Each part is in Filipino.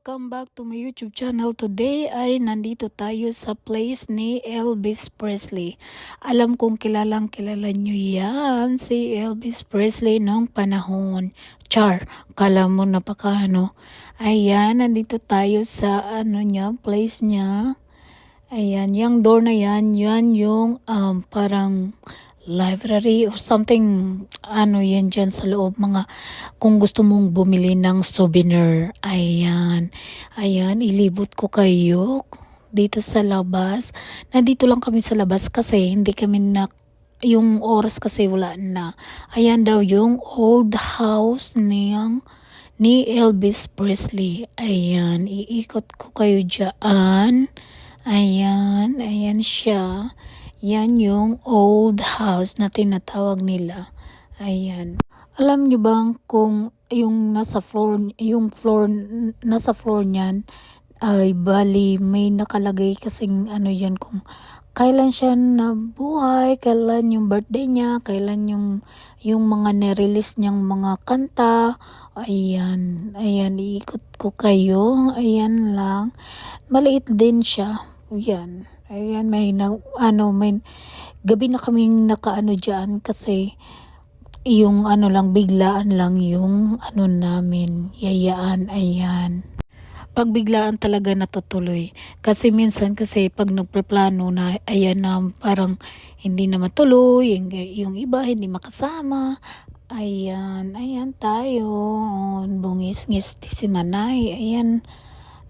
welcome back to my YouTube channel. Today ay nandito tayo sa place ni Elvis Presley. Alam kong kilalang kilala nyo yan, si Elvis Presley noong panahon. Char, kala mo napaka ano. Ayan, nandito tayo sa ano niya, place niya. Ayan, yung door na yan, yan yung um, parang library or something, ano yan dyan sa loob, mga, kung gusto mong bumili ng souvenir, ayan, ayan, ilibot ko kayo dito sa labas. Nandito lang kami sa labas kasi hindi kami na, yung oras kasi wala na. Ayan daw yung old house niyang, ni Elvis Presley. Ayan, iikot ko kayo dyan. Ayan, ayan siya. Yan yung old house na tinatawag nila. Ayan. Alam niyo bang kung yung nasa floor, yung floor, nasa floor niyan, ay bali may nakalagay kasing ano yan kung kailan siya nabuhay, kailan yung birthday niya, kailan yung yung mga nirelease niyang mga kanta. Ayan, ayan, iikot ko kayo. Ayan lang. Maliit din siya. Ayan. Ayan, may na, ano, may, gabi na kaming nakaano dyan kasi yung ano lang, biglaan lang yung ano namin, yayaan, ayan. Pag biglaan talaga natutuloy. Kasi minsan kasi pag nagpaplano na, ayan na parang hindi na matuloy, yung, yung iba hindi makasama, ayan, ayan tayo, bungis-ngis si Manay, ayan, Ayan,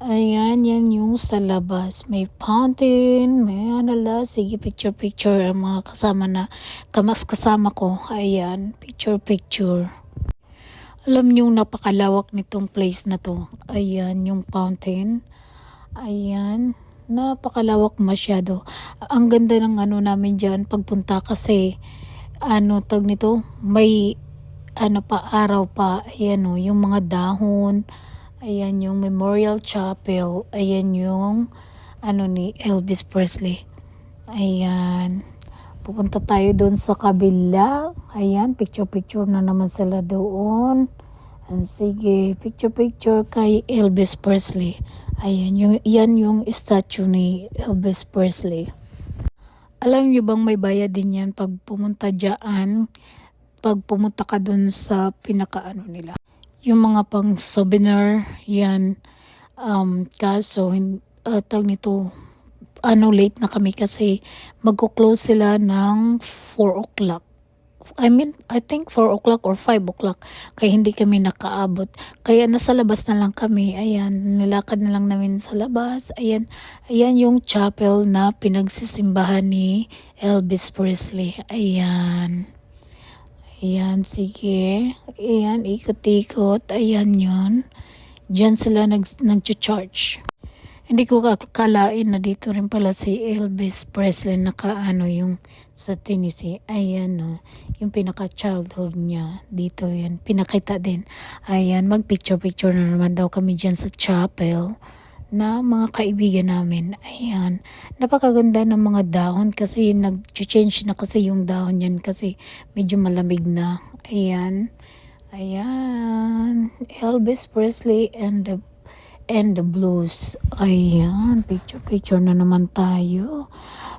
yan yung sa labas. May fountain, may ano la, sige picture-picture ang mga kasama na, kamas kasama ko. Ayan, picture-picture. Alam niyo napakalawak nitong place na to. Ayan, yung fountain. Ayan, napakalawak masyado. Ang ganda ng ano namin dyan pagpunta kasi, ano tag nito, may ano pa, araw pa, ayan o, yung mga dahon, Ayan yung Memorial Chapel. Ayan yung ano ni Elvis Presley. Ayan. Pupunta tayo doon sa kabila. Ayan, picture-picture na naman sila doon. And sige, picture-picture kay Elvis Presley. Ayan, yung, yan yung statue ni Elvis Presley. Alam niyo bang may bayad din yan pag pumunta dyan? Pag pumunta ka doon sa pinakaano nila yung mga pang souvenir yan um kaso uh, tag nito ano late na kami kasi magko-close sila ng 4 o'clock I mean, I think 4 o'clock or 5 o'clock. Kaya hindi kami nakaabot. Kaya nasa labas na lang kami. Ayan, nilakad na lang namin sa labas. Ayan, ayan yung chapel na pinagsisimbahan ni Elvis Presley. Ayan. Ayan, sige. Ayan, ikot-ikot. Ayan yun. Diyan sila nag, nag-charge. Hindi ko kakalain na dito rin pala si Elvis Presley nakaano yung sa Tennessee. Ayan no, yung pinaka-childhood niya. Dito yan, pinakita din. Ayan, mag-picture-picture na naman daw kami dyan sa chapel na mga kaibigan namin. Ayan. Napakaganda ng mga dahon kasi nag-change na kasi yung dahon yan kasi medyo malamig na. Ayan. Ayan. Elvis Presley and the and the blues. Ayan. Picture-picture na naman tayo.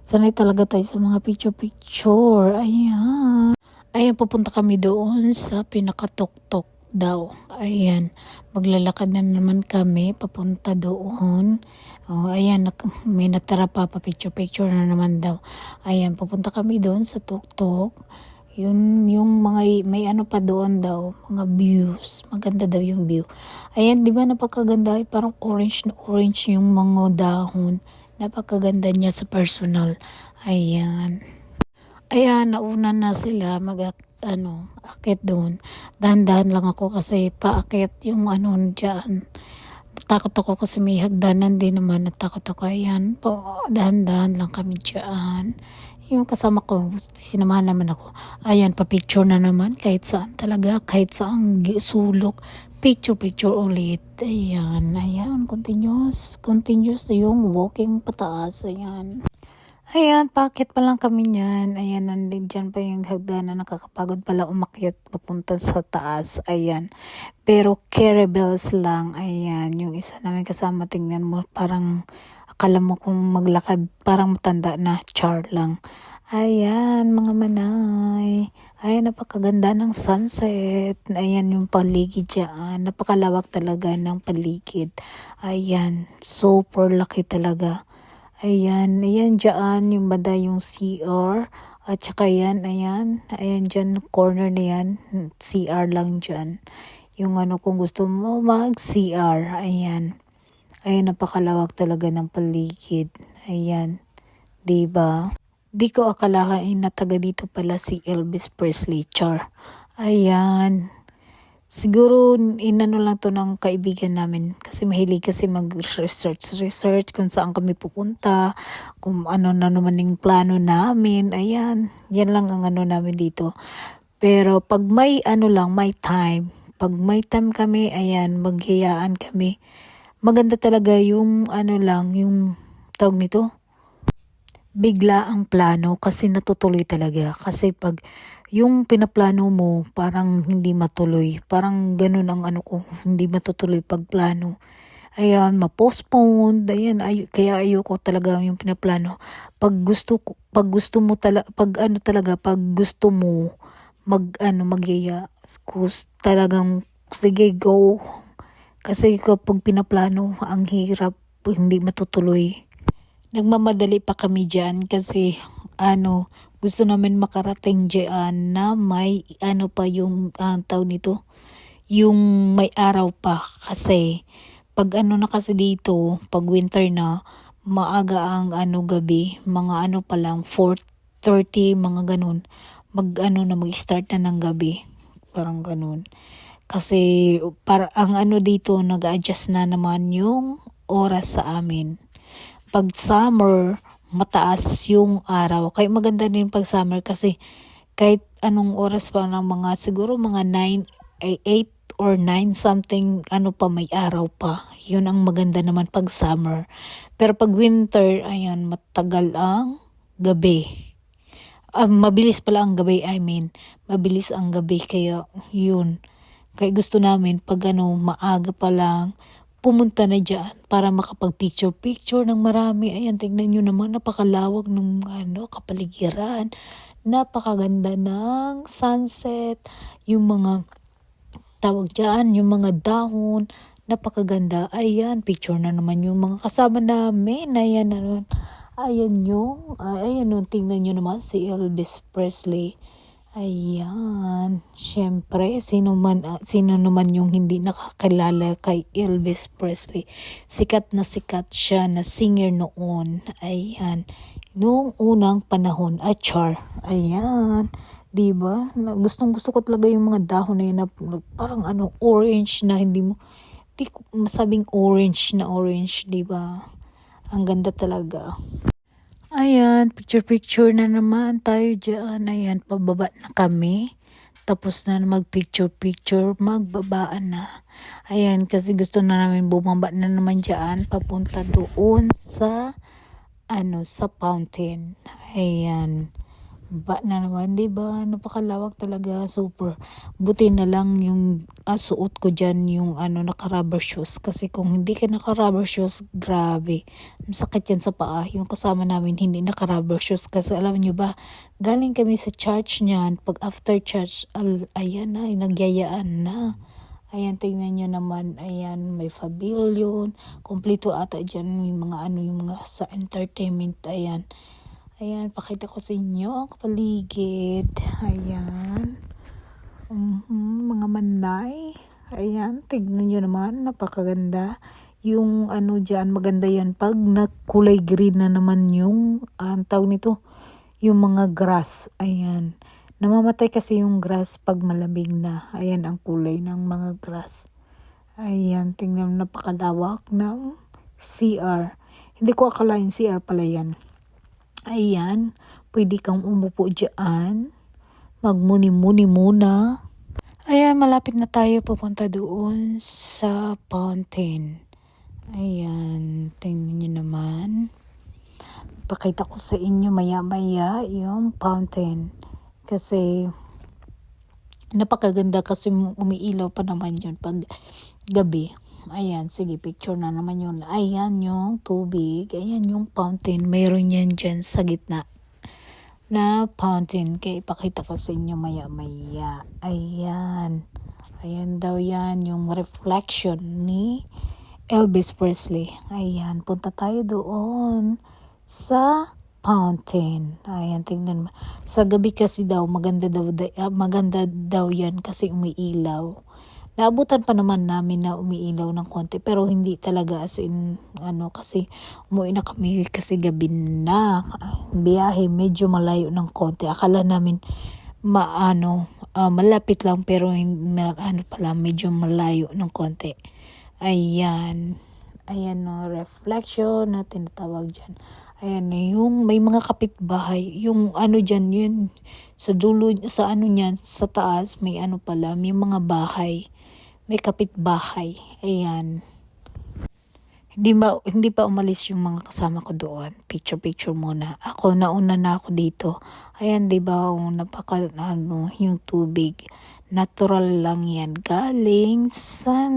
Sanay talaga tayo sa mga picture-picture. Ayan. Ayan, pupunta kami doon sa pinakatuktok daw. Ayan, maglalakad na naman kami papunta doon. Oh, ayan, may natara pa pa picture-picture na naman daw. Ayan, pupunta kami doon sa tuktok. Yun, yung mga, may ano pa doon daw, mga views. Maganda daw yung view. Ayan, di ba napakaganda? Parang orange na orange yung mga dahon. Napakaganda niya sa personal. Ayan. Ayan, nauna na sila mag ano, akit doon. Dahan-dahan lang ako kasi paakit yung ano dyan. Takot ako kasi may hagdanan din naman. Natakot ako. Ayan, po, dahan-dahan lang kami dyan. Yung kasama ko, sinamahan naman ako. Ayan, pa-picture na naman. Kahit saan talaga, kahit saan sulok. Picture-picture ulit. Ayan, ayan, continuous. Continuous yung walking pataas. Ayan. Ayan, pakit pa lang kami niyan. Ayan, nandun dyan pa yung hagdanan. Nakakapagod pala umakyat papunta sa taas. Ayan. Pero carabels lang. Ayan, yung isa namin kasama, tingnan mo, parang akala mo kung maglakad, parang matanda na, char lang. Ayan, mga manay. Ayan, napakaganda ng sunset. Ayan yung paligid dyan. Napakalawak talaga ng paligid. Ayan, super laki talaga. Ayan, ayan dyan, yung banda yung CR. At saka yan, ayan, ayan dyan, corner na yan, CR lang dyan. Yung ano, kung gusto mo mag-CR, ayan. Ayan, napakalawak talaga ng paligid. Ayan, ba? Di ko akalain na taga dito pala si Elvis Presley, char. Ayan. Siguro inano lang to ng kaibigan namin kasi mahilig kasi mag-research research kung saan kami pupunta, kung ano na naman yung plano namin. Ayan, yan lang ang ano namin dito. Pero pag may ano lang, may time, pag may time kami, ayan, maghiyaan kami. Maganda talaga yung ano lang, yung tawag nito, bigla ang plano kasi natutuloy talaga. Kasi pag yung pinaplano mo parang hindi matuloy. Parang ganun ang ano ko, hindi matutuloy pag plano. Ayan, ma-postpone. Ayan, ay, kaya ayoko talaga yung pinaplano. Pag gusto pag gusto mo talaga, pag ano talaga, pag gusto mo mag ano magyaya, talagang sige go. Kasi kapag pinaplano, ang hirap, hindi matutuloy nagmamadali pa kami dyan kasi ano, gusto namin makarating dyan na may ano pa yung uh, tawag nito, yung may araw pa. Kasi pag ano na kasi dito, pag winter na, maaga ang ano gabi, mga ano pa lang, 4.30, mga ganun, mag ano na mag-start na ng gabi, parang ganun. Kasi para ang ano dito nag-adjust na naman yung oras sa amin. Pag summer, mataas yung araw. Kaya maganda din pag summer kasi kahit anong oras pa ng mga siguro mga 9, ay 8 or 9 something ano pa may araw pa. Yun ang maganda naman pag summer. Pero pag winter, ayan, matagal ang gabi. Um, mabilis pala ang gabi, I mean, mabilis ang gabi kaya yun. Kaya gusto namin pag ano, maaga pa lang, pumunta na dyan para makapag-picture-picture ng marami. Ayan, tingnan nyo naman, napakalawag ng ano, kapaligiran. Napakaganda ng sunset, yung mga tawag dyan, yung mga dahon, napakaganda. Ayan, picture na naman yung mga kasama namin. Ayan naman. Ayan yung, ayan yung tingnan nyo naman si Elvis Presley. Ayan, syempre, sino, man, uh, sino naman yung hindi nakakilala kay Elvis Presley. Sikat na sikat siya na singer noon. Ayan, noong unang panahon, achar. Ayan, di ba? Gustong gusto ko talaga yung mga dahon na yun na parang ano, orange na hindi mo, di masabing orange na orange, di ba? Ang ganda talaga. Ayan, picture-picture na naman tayo dyan. Ayan, pababa na kami. Tapos na mag-picture-picture, magbabaan na. Ayan, kasi gusto na namin bumaba na naman dyan, papunta doon sa, ano, sa fountain. Ayan ba na naman, di ba? Napakalawak talaga, super. Buti na lang yung ah, suot ko dyan yung ano, naka-rubber shoes. Kasi kung hindi ka naka-rubber shoes, grabe. Masakit yan sa paa. Yung kasama namin hindi naka-rubber shoes. Kasi alam nyo ba, galing kami sa church niyan. Pag after church, al, ayan na, nagyayaan na. Ayan, tingnan nyo naman. Ayan, may pavilion. Kompleto ata dyan yung mga ano, yung mga sa entertainment. Ayan. Ayan, pakita ko sa inyo ang paligid. Ayan. Um, mga manday. Ayan, tignan nyo naman. Napakaganda. Yung ano dyan, maganda yan. Pag nakulay green na naman yung, ang tawag nito, yung mga grass. Ayan. Namamatay kasi yung grass pag malamig na. Ayan ang kulay ng mga grass. Ayan, tingnan napakalawak ng CR. Hindi ko akalain CR pala yan. Ayan, pwede kang umupo dyan. Magmuni-muni muna. Ayan, malapit na tayo pupunta doon sa fountain. Ayan, tingnan nyo naman. ipakita ko sa inyo maya-maya yung fountain. Kasi napakaganda kasi umiilaw pa naman yun pag gabi. Ayan, sige, picture na naman yun. Ayan yung tubig. Ayan yung fountain. Mayroon yan dyan sa gitna na fountain. Kaya ipakita ko sa inyo maya-maya. Ayan. Ayan daw yan yung reflection ni Elvis Presley. Ayan, punta tayo doon sa fountain. Ayan, tingnan mo. Sa gabi kasi daw, maganda daw, ah, maganda daw yan kasi umiilaw. Naabutan pa naman namin na umiilaw ng konti pero hindi talaga as in ano kasi umuwi na kami kasi gabi na. Biyahe medyo malayo ng konti. Akala namin maano ah, malapit lang pero hin- ma- ano pala medyo malayo ng konti. Ayan. Ayan no, reflection na tinatawag dyan. Ayan, yung may mga kapitbahay, yung ano dyan, yun, sa dulo, sa ano niyan, sa taas, may ano pala, may mga bahay, may kapitbahay. Ayan. Hindi, ba, hindi pa umalis yung mga kasama ko doon. Picture-picture muna. Ako, nauna na ako dito. Ayan, di ba, oh, napaka, ano, yung tubig. Natural lang yan. Galing sa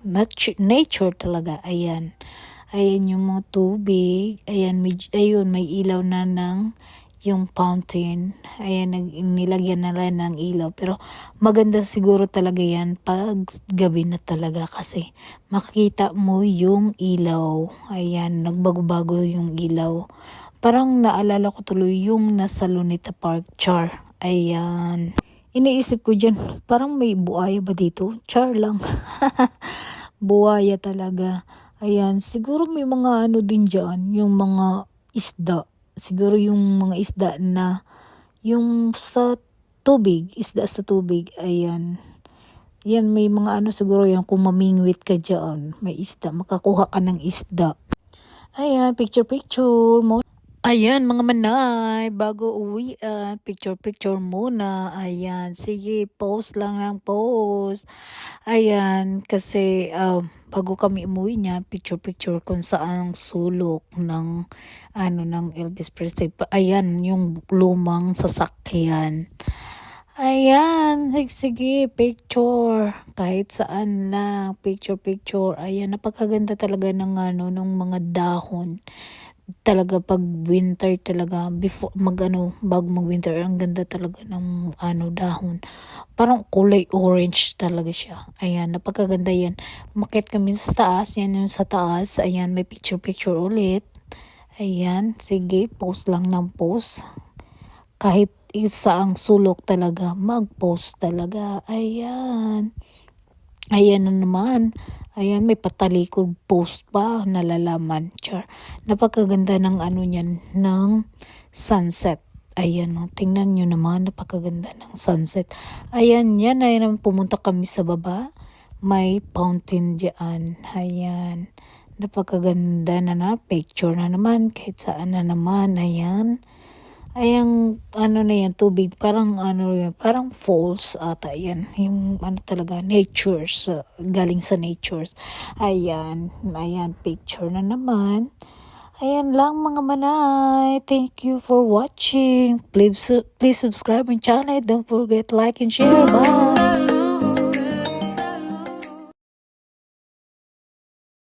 natu- nature talaga. Ayan. Ayan yung mga tubig. Ayan, may, ayun, may ilaw na ng yung fountain. Ayan, nag, nilagyan na lang ng ilaw. Pero maganda siguro talaga yan pag gabi na talaga kasi makikita mo yung ilaw. Ayan, nagbago-bago yung ilaw. Parang naalala ko tuloy yung nasa Lunita Park, Char. Ayan. Iniisip ko dyan, parang may buaya ba dito? Char lang. buaya talaga. Ayan, siguro may mga ano din dyan, yung mga isda. Siguro yung mga isda na yung sa tubig, isda sa tubig, ayan. Yan, may mga ano siguro yan, kung mamingwit ka dyan, may isda, makakuha ka ng isda. Ayan, picture-picture. Ayan, mga manay, bago uwi, ah, picture-picture muna. Ayan, sige, post lang ng post. Ayan, kasi ah, bago kami umuwi niya, picture-picture kung saan ang sulok ng ano ng Elvis Presley. Ayan, yung lumang sasakyan. Ayan, sige, sige, picture. Kahit saan lang, picture-picture. Ayan, napakaganda talaga ng ano, ng mga dahon. Talaga pag winter talaga, before mag ano, bago mag winter, ang ganda talaga ng ano, dahon. Parang kulay orange talaga siya. Ayan, napakaganda yan. Umakyat kami sa taas, yan yung sa taas. Ayan, may picture-picture ulit. Ayan, sige, post lang ng post kahit isa ang sulok talaga, mag-post talaga. Ayan. Ayan na naman. Ayan, may patalikod post pa, nalalaman. Char. Napakaganda ng ano niyan, ng sunset. Ayan, oh, tingnan nyo naman, napakaganda ng sunset. Ayan, yan, ayan, pumunta kami sa baba. May fountain dyan. Ayan. Napakaganda na na, picture na naman, kahit saan na naman. Ayan. Ayang ano na yan, tubig, parang ano yan, parang falls ata yan. Yung ano talaga, natures, uh, galing sa natures. Ayan, ayan, picture na naman. Ayan lang mga manay. Thank you for watching. Please, please subscribe my channel. Don't forget like and share. Bye!